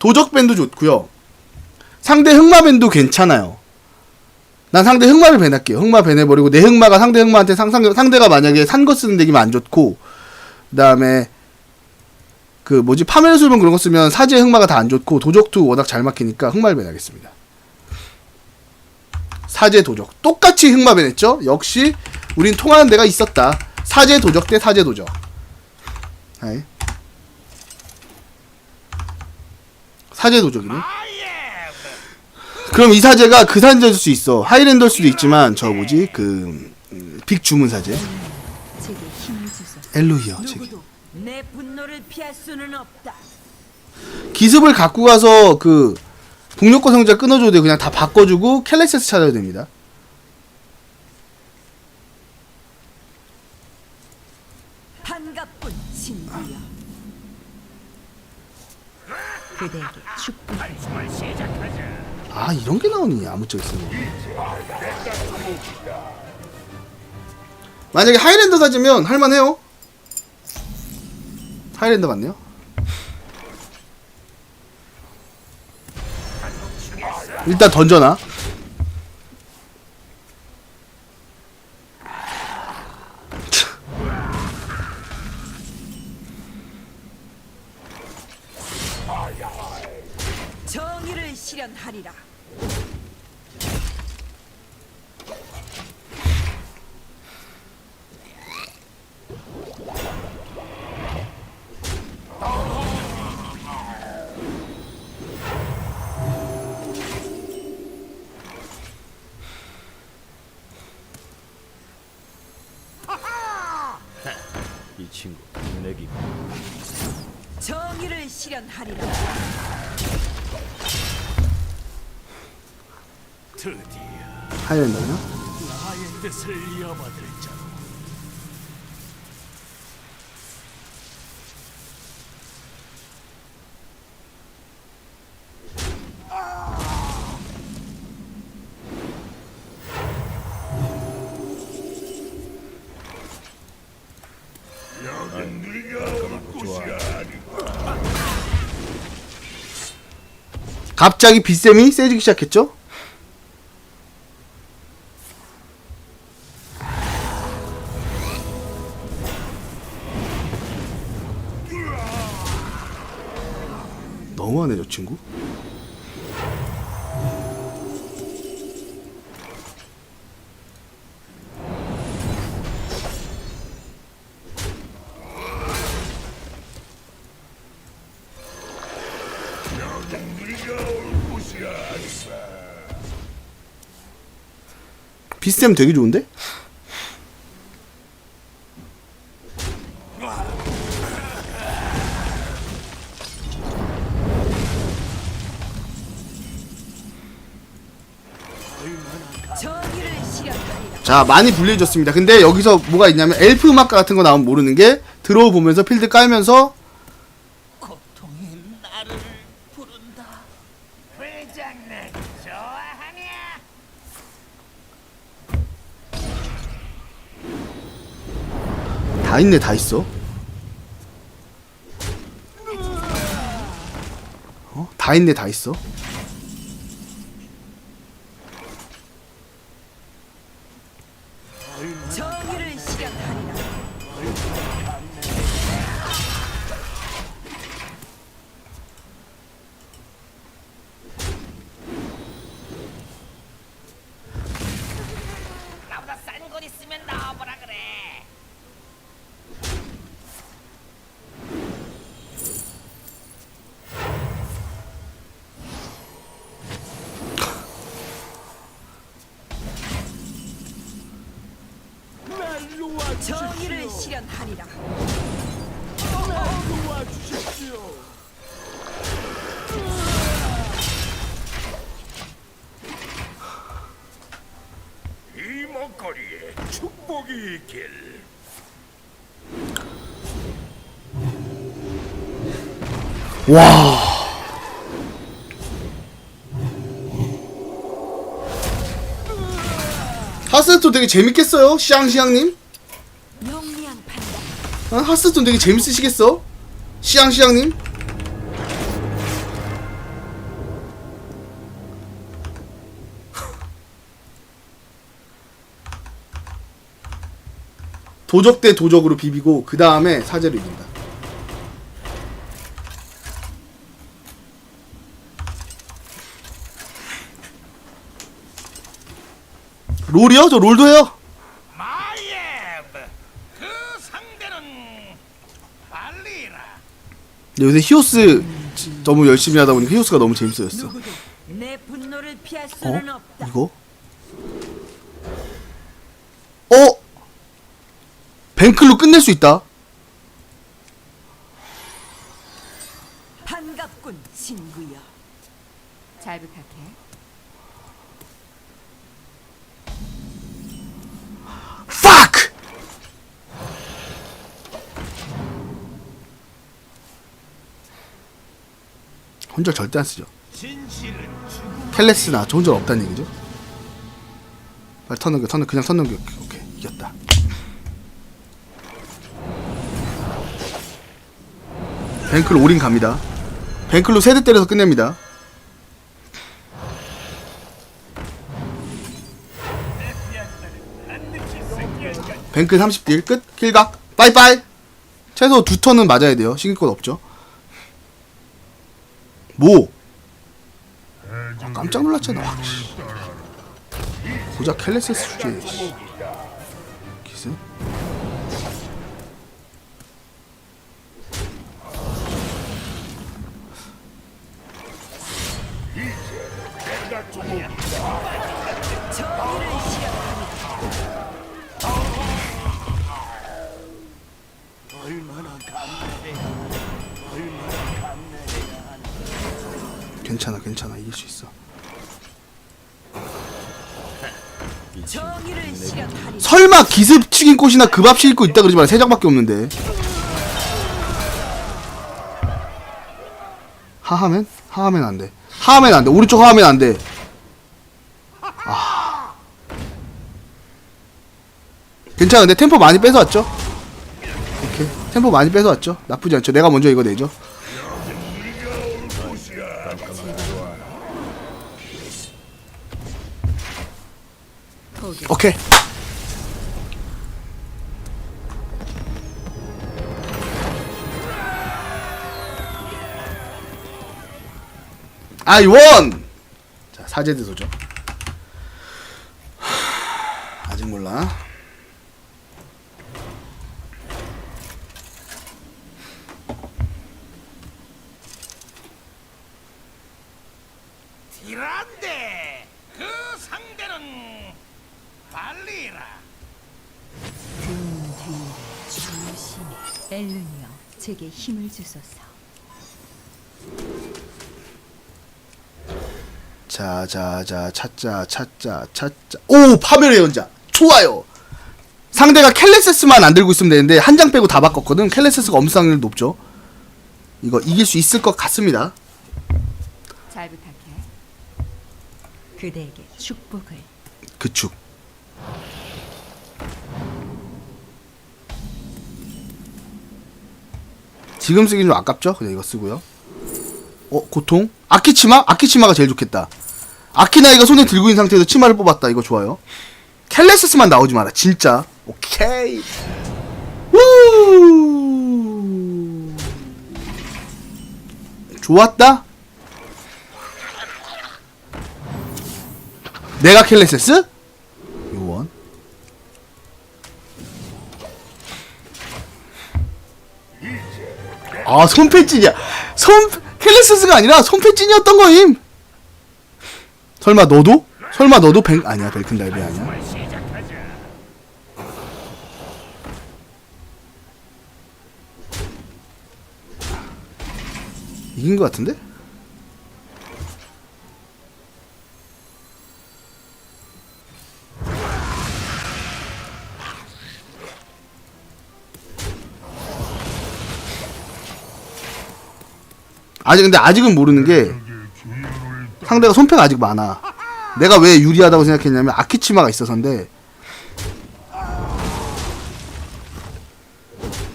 도적밴도 좋고요. 상대 흑마밴도 괜찮아요. 난 상대 흑마를 배낼게요. 흑마 배내버리고 내 흑마가 상대 흑마한테 상, 상, 상대가 만약에 산 거 쓰는 덱이면 안 좋고 그 다음에 그 뭐지 파멸술은 그런 거 쓰면 사제 흑마가 다 안 좋고 도적도 워낙 잘 막히니까 흑마를 배내겠습니다. 사제 도적 똑같이 흑마 배냈죠. 역시 우린 통하는 데가 있었다. 사제 도적 대 사제 도적. 아이. 사제 도적이네. 그럼 이 사제가 그 사제일 수 있어. 하이랜더일 수도 있지만 저 뭐지 그 음, 빅 주문 사제. 엘로히어 없다. 기습을 갖고 가서 그 북녘거 성자 끊어줘도 돼. 그냥 다 바꿔주고 켈렉세스 찾아야 됩니다. 반갑군 친구야. 그대에게 축복을 아 이런 게 나오니 아무짝에 쓰는 만약에 하이랜더 사지면 할만해요? 하이랜더 맞네요? 일단 던져놔 정의를 실현하리라. 이 친구 내기 정의를 실현하리라. 드디어 하이랜더요? 나의 뜻을 이어받을 자. 갑자기 빗셈이 세지기 시작했죠 너무하네 저 친구 빗셈 되게 좋은데? 자 많이 불리해졌습니다. 근데 여기서 뭐가 있냐면 엘프 음악 같은 거 나오면 모르는 게 들어보면서 필드 깔면서 고통이 나를 부른다. 회장님 좋아하냐? 다 있네 다 있어. 어? 다 있네 다 있어 날 놓아주십시오 이 먹거리에 축복이 있길. 와. 하스스톤 되게 재밌겠어요 시앙시앙님? 하스톤 되게 재밌으시겠어? 시앙시앙님? 도적 대 도적으로 비비고 그 다음에 사제로 이긴다. 롤이요? 저 롤도 해요. 근데 요새 히오스 너무 열심히 하다 보니까 히오스가 너무 재밌어졌어. 내 분노를 피할 어? 수는 없다. 이거? 어? 뱅클로 끝낼 수 있다. 반갑군 친구여. 잘 부탁 혼절 절대 안 쓰죠. 켈레스나 저 혼절 없다는 얘기죠. 빨리 턴 넘겨, 턴 넘겨, 그냥 턴 넘겨. 오케이, 이겼다. 뱅클로 올인 갑니다. 뱅클로 세대 때려서 끝냅니다. 뱅클 30딜 끝 킬각 빠이빠이 최소 두 턴은 맞아야 돼요 신기권 없죠 뭐 아, 깜짝 놀랐잖아 와, 씨. 고작 켈레세스 주제 씨. 기스 괜찮아 괜찮아. 이길 수 있어. 정의를. 설마 기습 치긴 꽃이나 그밥 싣고 있다 그러지 마라 세 장밖에 없는데. 하하면? 하하면 안돼. 하하면 안돼. 오른쪽 하하면 안돼. 아. 괜찮아. 근데 템포 많이 뺏어왔죠? 오케이. 템포 많이 뺏어왔죠? 나쁘지 않죠. 내가 먼저 이거 내죠 오케이 I won! 자, 사제드 도죠. 하, 아직 몰라. 딜한데 그 상대는 발리라. 엘룬이여, 제게 힘을 주소서. 자, 자, 자, 찾자, 찾자, 찾자. 오, 파멸의 연자. 좋아요. 상대가 켈레세스만 안 들고 있으면 되는데 한 장 빼고 다 바꿨거든. 켈레세스가 엄상률 높죠. 이거 이길 수 있을 것 같습니다. 잘 부탁해. 그대에게 축복을. 그축. 지금 쓰기 좀 아깝죠? 그냥 이거 쓰고요. 어, 고통? 아키 치마? 아키 치마가 제일 좋겠다. 아키나이가 손에 들고 있는 상태에서 치마를 뽑았다. 이거 좋아요. 켈레스스만 나오지 마라. 진짜. 오케이. 우! 좋았다. 내가 켈레세스? 아 손패찐이야. 손 켈레세스가 아니라 손패찐이었던 거임. 설마 너도? 설마 너도 뱅 아니야 벨큰 달배 아니야? 이긴 거 같은데? 아직 근데 아직은 모르는 게 상대가 손패가 아직 많아. 내가 왜 유리하다고 생각했냐면 아키치마가 있어서인데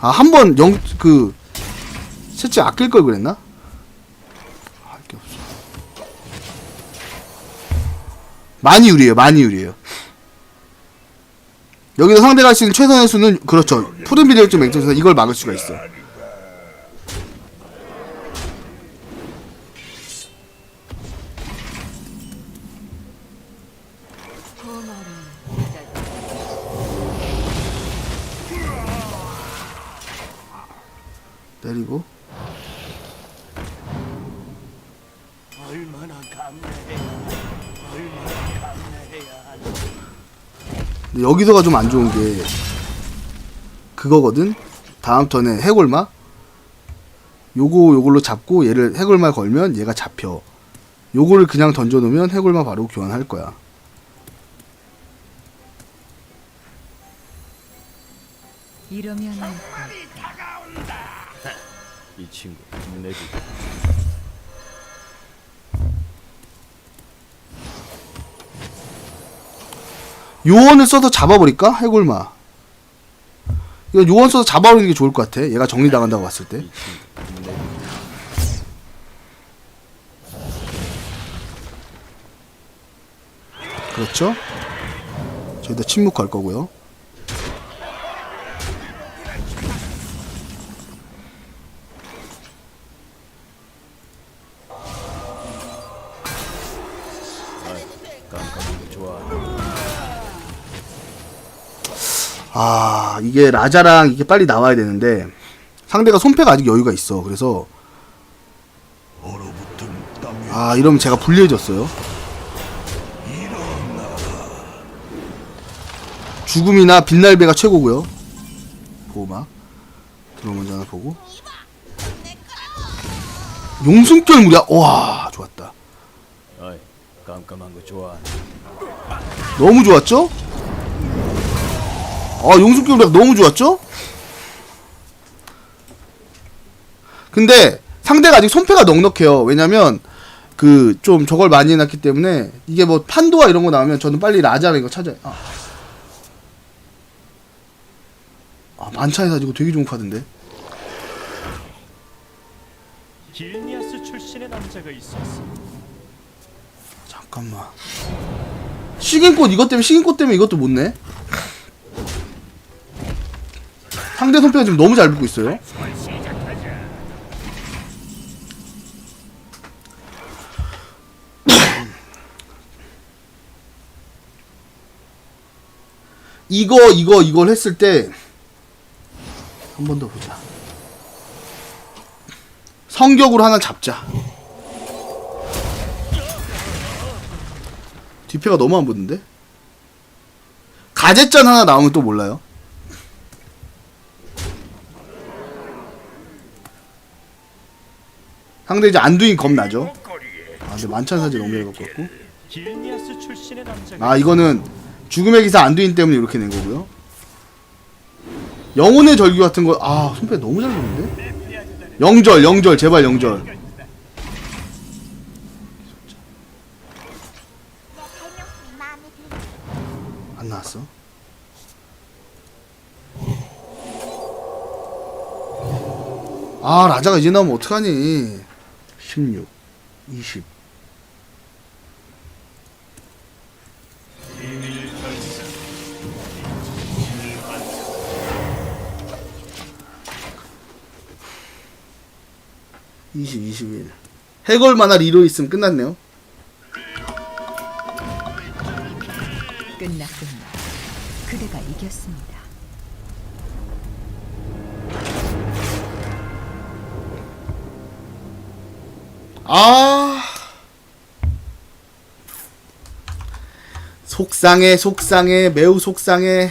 아 한 번 영 그 채찍 아낄 걸 그랬나? 할 게 없어. 많이 유리해요. 많이 유리해요. 여기서 상대가 할수 있는 최선의 수는 그렇죠. 푸른 비례적 맹점에서 이걸 막을 수가 있어. 때리고 얼마나 감내해야 얼마나 감내해야 근데 여기서가 좀 안 좋은 게 그거거든. 다음 턴에 해골마 요거 요걸로 잡고 얘를 해골마 걸면 얘가 잡혀. 요거를 그냥 던져 놓으면 해골마 바로 교환할 거야. 이러면 이 친구 내주 요원을 써서 잡아버릴까? 해골마. 이거 요원 써서 잡아버리는 게 좋을 것 같아. 얘가 정리당한다고 봤을 때. 그렇죠? 저기다 침묵 걸 거고요. 이게 라자랑 이게 빨리 나와야 되는데 상대가 손패가 아직 여유가 있어. 그래서 아 이러면 제가 불리해졌어요. 죽음이나 빛날배가 최고고요. 보호막 들어 먼저 하나 보고 용숨결 무리야. 와 좋았다. 깜깜한 거 좋아 너무 좋았죠? 아 용숨결 무리야 너무 좋았죠? 근데 상대가 아직 손패가 넉넉해요. 왜냐면 그 좀 저걸 많이 해놨기 때문에 이게 뭐 판도와 이런 거 나오면 저는 빨리 라자랑 이거 찾아요. 아, 아 만차에 사지고 되게 좋은 카드인데. 길니아스 출신의 남자가 있었어. 잠깐만. 식인꽃 이것 때문에 식인꽃 때문에 이것도 못 내. 상대 손패가 지금 너무 잘 붙고 있어요. 이거 이거 이걸 했을 때 한 번 더 보자. 성격으로 하나 잡자. 뒤패가 너무 안 붙는데? 가제짠 하나 나오면 또 몰라요. 상대 이제 안두인 겁나죠? 아 근데 만찬 사진 너무 길니아스 출신의 남자가 아 이거는 죽음의 기사 안두인 때문에 이렇게 낸 거고요. 영혼의 절규 같은 거아 손패 너무 잘 보는데? 영절 영절 제발 영절. 안 나왔어? 아 라자가 이제 나오면 어떡하니 16 20 20, 21. 해골 만화 리로 있으면 끝났네요. 끝났군요. 그대가 이겼습니다. 아. 속상해, 속상해, 매우 속상해.